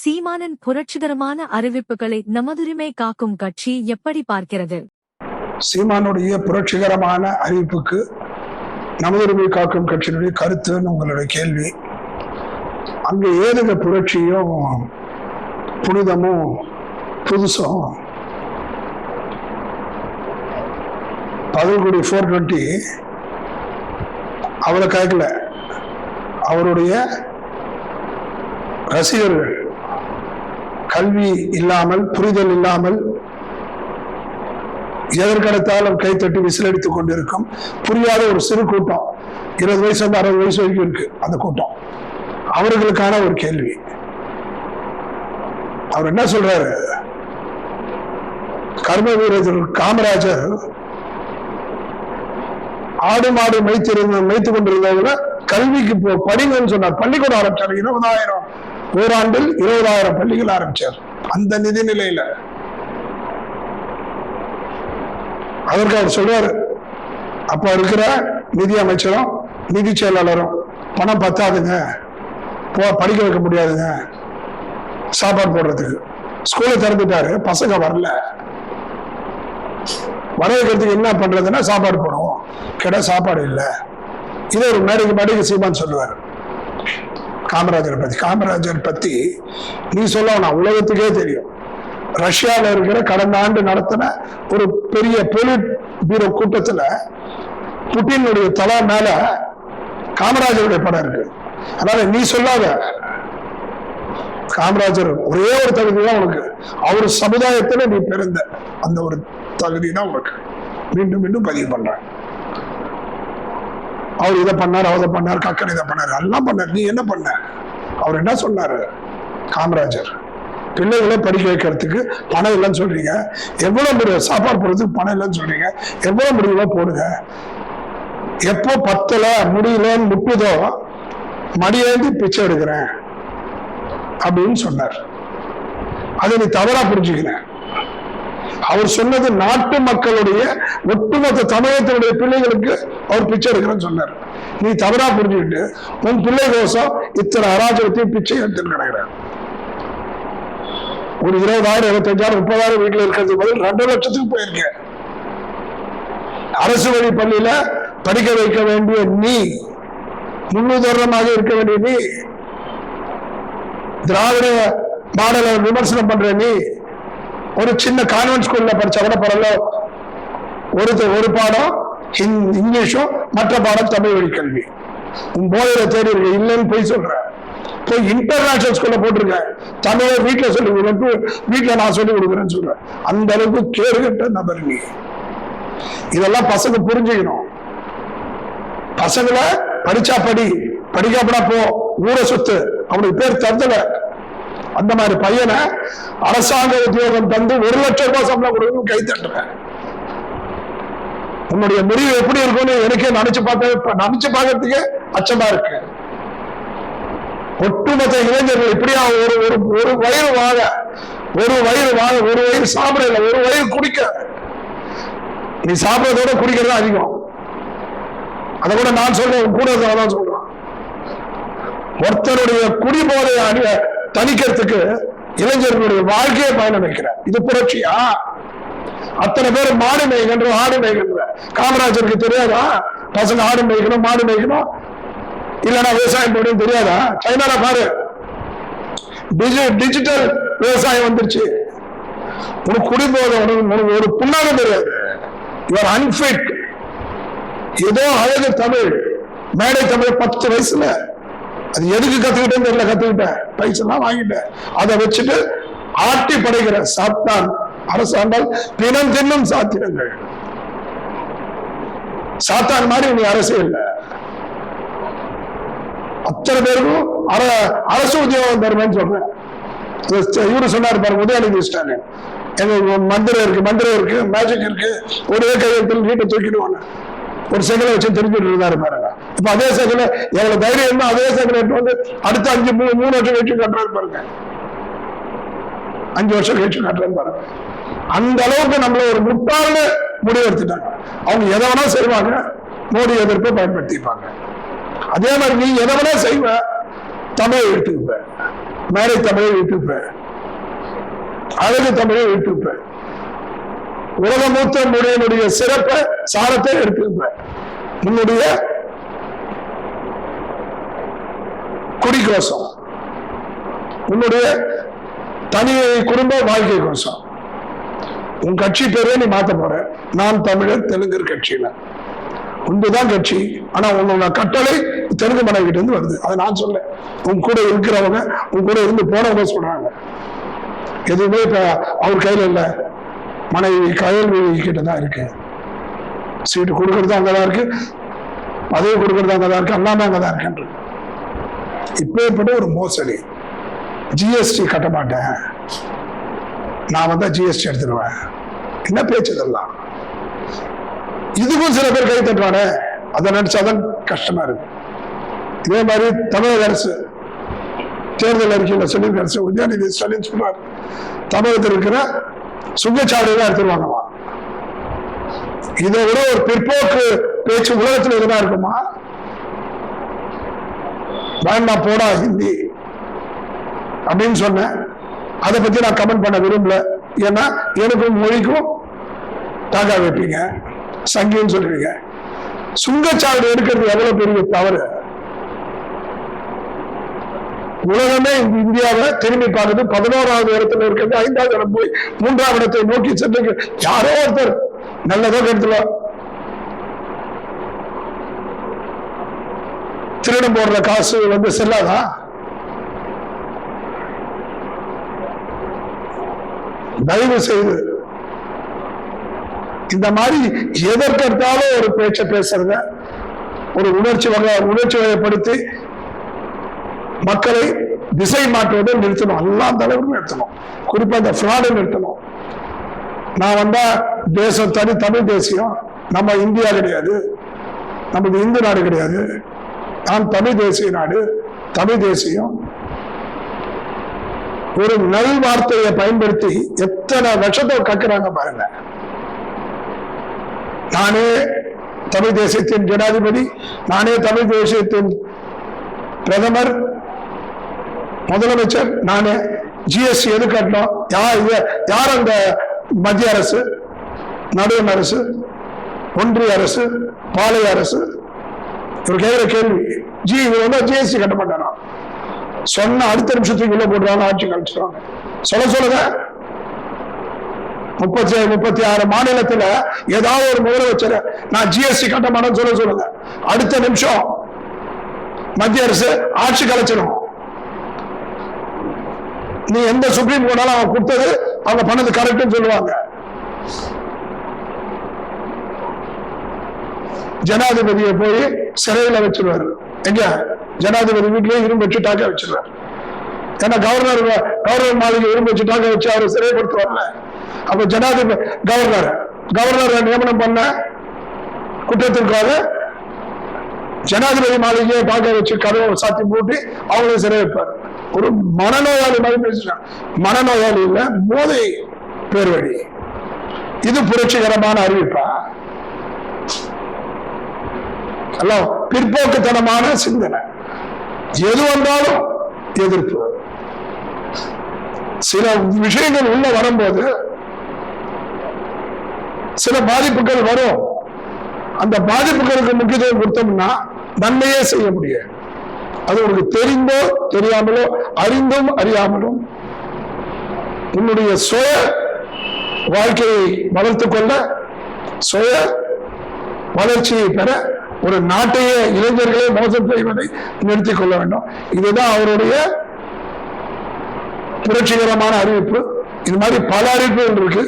சீமானின் புரட்சிகரமான அறிவிப்புகளை நமதுரிமை காக்கும் கட்சி எப்படி பார்க்கிறது? சீமானுடைய புரட்சிகரமான அறிவிப்புக்கு நமதுரிமை காக்கும் கட்சியினுடைய கருத்துன்னு உங்களுடைய கேள்வி. அங்க ஏதுங்க புரட்சியும் புனிதமும் புதுசும்? பகல்குடி ஃபோர் டுவெண்ட்டி அவளை கேட்கல. அவருடைய ரசிகர்கள் கல்வி இல்லாமல் புரிதல் இல்லாமல் எதற்கெடுத்தாலும் கைத்தட்டி விசிலடித்துக் கொண்டிருக்கும். புரியாத ஒரு சிறு கூட்டம் இருபது வயசு வந்து அறுபது வயசு வரைக்கும் இருக்கு அந்த கூட்டம். அவர்களுக்கான ஒரு கேள்வி. அவர் என்ன சொல்றாரு? கர்ம வீரர் காமராஜர் ஆடு மாடு மேய்த்திருந்த மேய்த்து கொண்டிருந்தவங்க கல்விக்கு போ படிங்கன்னு சொன்னார். பள்ளிக்கூடம் ஆரம்பிச்சாரு இருபதாயிரம். ஓராண்டில் இருபதாயிரம் பள்ளிகள் ஆரம்பிச்சார். அந்த நிதி நிலையில அதற்கு அவர் சொல்றாரு அப்ப இருக்கிற நிதி அமைச்சரும் நிதி செயலாளரும் பணம் பத்தாதுங்க. போ படிக்க வைக்க முடியாதுங்க. சாப்பாடு போடுறதுக்கு. ஸ்கூலை திறந்துட்டாரு பசங்க வரல. வர வைக்கிறதுக்கு என்ன பண்றதுன்னா சாப்பாடு போடுவோம். கேட்டா சாப்பாடு இல்லை. இது ஒரு மேடைக்கு மேடைக்கு சீமான் சொல்லுவார் காமராஜரை பத்தி காமராஜர் பத்தி நீ சொல்ல உலகத்துக்கே தெரியும். ரஷ்யால இருக்கிற கடந்த ஆண்டு நடத்தின ஒரு பெரிய போலீட் பீரோ கூட்டத்துல புட்டினுடைய தலை மேல காமராஜருடைய படம் இருக்கு. அதனால நீ சொல்லாத. காமராஜர் ஒரே ஒரு தகுதி தான் உனக்கு. அவர் சமுதாயத்துல நீ பிறந்த அந்த ஒரு தகுதி தான் உனக்கு. மீண்டும் மீண்டும் பதிவு பண்றேன். அவர் இதை பண்ணார் அவதை பண்ணார் கக்கன் இதை பண்ணார் எல்லாம் பண்ணார். நீ என்ன பண்ண? அவர் என்ன சொன்னாரு? காமராஜர் பிள்ளைகளை படிக்க வைக்கிறதுக்கு பணம் இல்லைன்னு சொல்றீங்க. எவ்வளவு முடியும் சாப்பாடு போடுறதுக்கு பணம் இல்லைன்னு சொல்றீங்க. எவ்வளவு முடியுமோ போடுங்க. எப்போ பத்தல முடியலன்னு முட்டுதோ மடியேந்தி பிச்சை எடுக்கிறேன் அப்படின்னு சொன்னார். அதை நீ தவறா புரிஞ்சுக்கிறேன் அவர் சொன்னது நாட்டு மக்களுடைய ஒட்டுமொத்த தமிழகத்தினுடைய பிள்ளைகளுக்கு அவர் பிச்சை எடுக்கிறேன்னு சொன்னார். நீ தவறா புரிஞ்சுக்கிட்டு உன் பிள்ளை கோசம் இத்தனை அராஜகத்தையும் பிச்சை எடுத்துன்னு கிடக்கிறார். ஒரு இருபதாயிரம் இருபத்தஞ்சாயிரம் முப்பதாயிரம் வீட்டுல இருக்கிறது பதில் ரெண்டு லட்சத்துக்கு போயிருக்கேன். அரசு வழி பள்ளியில படிக்க வைக்க வேண்டிய நீ முன்னுதாரணமாக இருக்க வேண்டிய நீ திராவிட மாடலை விமர்சனம் பண்ற நீ ஒரு சின்ன கான்வென்ட் ஸ்கூல்ல படிச்சா கூட பரவாயில்ல. ஒரு ஒரு பாடம் இங்கிலீஷும் மற்ற பாடம் தமிழ் வழி கல்வி. உன் போதையில தேடி இருக்கு இல்லைன்னு போய் சொல்றேன் போய் இன்டர்நேஷனல் ஸ்கூல்ல போட்டிருக்கேன் தமிழை வீட்டுல சொல்லி கொடுத்து வீட்டுல நான் சொல்லி கொடுக்குறேன்னு சொல்றேன் அந்த அளவுக்கு கேடுகட்ட நபர் நீ. இதெல்லாம் பசங்க புரிஞ்சுக்கணும். பசங்களை படிச்சா படி படிக்காப்படா போ ஊரை சொத்து. அவனுக்கு பேர் தந்தல. அந்த மாதிரி பையனை அரசாங்க உத்தியோகம் தந்து ஒரு லட்சம் ரூபாய் சம்பளம் கொடுக்கணும் கை தட்டுறேன். உன்னுடைய முடிவு எப்படி இருக்கும்னு எனக்கே நினைச்சு பார்க்க நினைச்சு பார்க்கறதுக்கு அச்சமா இருக்கு. ஒட்டுமொத்த இளைஞர்கள் இப்படியா ஒரு ஒரு ஒரு வயிறு வாங்க ஒரு வயிறு வாங்க ஒரு வயிறு சாப்பிடல ஒரு வயிறு குடிக்க. நீ சாப்பிடறதோட குடிக்கிறது அதிகம். அதை கூட நான் சொல்றேன் கூட தான் சொல்றேன். ஒருத்தருடைய குடிபோதையை தணிக்கிறதுக்கு இளைஞர்களுடைய வாழ்க்கையை பயணம் வைக்கிறார் இது புரட்சியா? அத்தனை பேர் மாடு மேய்கின்ற ஆடு மேய்கின்ற. காமராஜருக்கு தெரியாதா? பசங்க ஆடு மேய்க்கணும் மாடு மேய்க்கணும் இல்லைன்னா விவசாயம் பண்ணணும் தெரியாதா? சைனால பாரு. டிஜி- டிஜிட்டல் விவசாயம் வந்துருச்சு. உனக்கு குடிபோத உனக்கு ஒரு புண்ணாக தெரியாது. இவர் அன்பிட் ஏதோ அழகு தமிழ் மேடை தமிழ் பத்து வயசுல அது எதுக்கு கத்துக்கிட்டேன்னு தெரியல கத்துக்கிட்டேன். பைசெல்லாம் வாங்கிட்டேன். அதை வச்சுட்டு ஆட்டி படைகிற சாத்தான் அரசாண்டால் பிணம் தின்னும் சாத்திரங்கள். சாத்தான் மாதிரி நீ அரசியல் அத்தனை பேருக்கும் அர- அரசு உத்தியோகம் தருவேன்னு சொல்றேன். இவரு சொன்னார் பாருங்க உதயநிதி ஸ்டாலின். எங்க மந்திரம் இருக்கு மந்திரம் இருக்கு மேஜிக் இருக்கு. ஒரே கையெழுத்தில் வீட்டை தூக்கிடுவாங்க. ஒரு செகலை வச்சு தெரிஞ்சுட்டு இருந்தாரு பாருங்க. இப்ப அதே செகல எவ்வளவு தைரியம் இருந்தா அதே செகலை எடுத்து வந்து அடுத்த அஞ்சு மூணு மூணு வருஷம் கழிச்சு கட்டுறது பாருங்க. அஞ்சு வருஷம் கழிச்சு கட்டுறது பாருங்க. அந்த அளவுக்கு நம்மள ஒரு முட்டாள்னு முடிவு எடுத்துட்டாங்க அவங்க எதை வேணா செய்வாங்க மோடி எதிர்ப்பை பயன்படுத்திப்பாங்க. அதே மாதிரி நீ எதை வேணா செய்வ தமிழை எடுத்துக்குப்ப மேலை தமிழை எடுத்துப்ப அழகு தமிழை எடுத்துப்ப உலக மூத்த முறையினுடைய சிறப்பை சாரத்தை எடுத்துப்பேன் உன்னுடைய குடி கோஷம் உன்னுடைய தனி குடும்ப வாழ்க்கை கோஷம் உன் கட்சி பேரே நீ மாத்த போற. நான் தமிழர் தெலுங்கர் கட்சியில. உண்டுதான் கட்சி. ஆனா உன்னோட கட்டளை தெலுங்கு மனைவிட்டு இருந்து வருது. அதை நான் சொல்ல உன் கூட இருக்கிறவங்க உன் கூட இருந்து போனவங்க சொல்றாங்க. எதுவுமே இப்ப அவர் கையில இல்ல. மனைவி கயல்வி கிட்ட தான் இருக்கு. சீட்டு கொடுக்கறது அங்கதான் இருக்கு. பதவி கொடுக்கறது அங்கதான் இருக்கு. எல்லாமே அங்கதான் இருக்குன்ற இப்பேற்பட்ட ஒரு மோசடி. ஜிஎஸ்டி கட்ட மாட்டேன். நான் வந்தா ஜிஎஸ்டி எடுத்துருவேன். என்ன பேச்சு இதெல்லாம்? இதுக்கும் சில பேர் கை தட்டுவானே அதை நினைச்சாதான் கஷ்டமா இருக்கு. இதே மாதிரி தமிழக அரசு தேர்தல் அறிக்கையில் சொல்லியிருக்க அரசு உதயநிதி ஸ்டாலின் சொன்னார் தமிழகத்தில் இருக்கிற சுங்கச்சாவடியெல்லாம் எடுத்துருவாங்க. இதை விட ஒரு பிற்போக்கு பேச்சு உலகத்தில் இருந்தா இருக்குமா? வேண்டாம் போடா ஹிந்தி. அப்படின்னு சொன்னேன். அதை பத்தி நான் கமெண்ட் பண்ண விரும்பல. ஏன்னா எனக்கும் மொழிக்கும் தாக்கா வைப்பீங்க. சங்கின்னு சொல்லுவீங்க சுங்கச்சாவடி எடுக்கிறது எவ்வளவு பெரிய தவறு? உலகமே இந்த இந்தியாவை திரும்பி பார்க்குது. பதினோராவது இடத்துல இருக்கிறது. ஐந்தாவது இடம் போய் மூன்றாவது இடத்தை நோக்கி சென்று யாரோ ஒருத்தர் நல்லதோ கெடுத்துல. திருடம் போடுற காசு வந்து செல்லாதா? தயவு செய்து இந்த மாதிரி எதற்கெடுத்தாலும் ஒரு பேச்சை பேசுறத ஒரு உணர்ச்சி வகை உணர்ச்சி வகைப்படுத்தி மக்களை திசை மாற்றுவதை நிறுத்தணும். எல்லா தலைவரும் நிறுத்தணும். குறிப்பா இந்த ஃப்ராடை நிறுத்தணும். நான் வந்தா தேசம் தனி தமிழ் தேசியம். நம்ம இந்தியா கிடையாது. நமது இந்து நாடு கிடையாது. நான் தமிழ் தேசிய நாடு தமிழ் தேசியம். ஒரு நல் வார்த்தையை பயன்படுத்தி எத்தனை விஷத்தை கக்குறாங்க பாருங்க. நானே தமிழ் தேசியத்தின் ஜனாதிபதி நானே தமிழ் தேசியத்தின் பிரதமர் முதலமைச்சர் நானே ஜிஎஸ்டி எது கட்டணும்? யார் யார் அந்த மத்திய அரசு? நடுவண் அரசு? ஒன்றிய அரசு? பாளைய அரசு? இவர் கேட்கிற கேள்வி. ஜி இவர் வந்து ஜிஎஸ்டி கட்ட மாட்டானா சொன்ன அடுத்த நிமிஷத்துக்கு உள்ள போடுறாங்க ஆட்சி கழிச்சிருவாங்க சொல்ல சொல்லுங்க. முப்பத்தி முப்பத்தி ஆறு மாநிலத்துல ஏதாவது ஒரு முதலமைச்சர் நான் ஜிஎஸ்டி கட்ட மாட்டேன்னு சொல்ல சொல்லுங்க. அடுத்த நிமிஷம் மத்திய அரசு ஆட்சி கலைச்சிடும் நீ எந்த சுப்ரீம் கோர்ட்டாலும் அவன் கொடுத்தது அவங்க பண்ணது கரெக்ட்னு சொல்லுவாங்க. ஜனாதிபதியை போய் சிறையில வச்சிருவாரு. எங்க? ஜனாதிபதி வீட்லயே இரும்பு வச்சு டாக்க வச்சிருவாரு. ஏன்னா கவர்னர் கவர்னர் மாளிகை இரும்பு வச்சு டாக்க வச்சு அவரை சிறைப்படுத்துவார்ல. அப்ப ஜனாதிபதி கவர்னர் கவர்னர் நியமனம் பண்ண குற்றத்திற்காக ஜனாதிபதி மாளிகையை பார்க்க வச்சு கதவை சாத்தி போட்டு அவங்களையும் சிறை வைப்பார். ஒரு மனநோயாளி மாதிரி பேசுறான் மனநோயாளி இல்ல போதை பேர் வழி. இது புரட்சிகரமான அறிவிப்பா. ஹலோ பிற்போக்குத்தனமான சிந்தனை. எது வந்தாலும் எதிர்ப்பு. சில விஷயங்கள் உள்ள வரும்போது சில பாதிப்புகள் வரும். அந்த பாதிப்புகளுக்கு முக்கியத்துவம் கொடுத்தோம்னா நன்மையே செய்ய முடியும் அது உனக்கு தெரிந்தோ தெரியாமலோ அறிந்தும் அறியாமலும். உன்னுடைய சுய வாழ்க்கையை வளர்த்து கொள்ள சுய வளர்ச்சியை பெற ஒரு நாட்டையே இளைஞர்களே மோசம் செய்வதை நிறுத்திக் கொள்ள வேண்டும். இதுதான் அவருடைய புரட்சிகரமான அறிவிப்பு. இது மாதிரி பல அறிவிப்புகள் இருக்கு.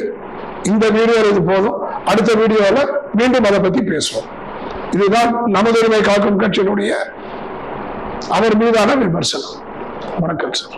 இந்த வீடியோ இது போதும். அடுத்த வீடியோவில் மீண்டும் அதை பத்தி பேசுவோம். இதுதான் நமதுரிமை காக்கும் கட்சியினுடைய அவர் மீதான விமர்சனம். வணக்கம் சார்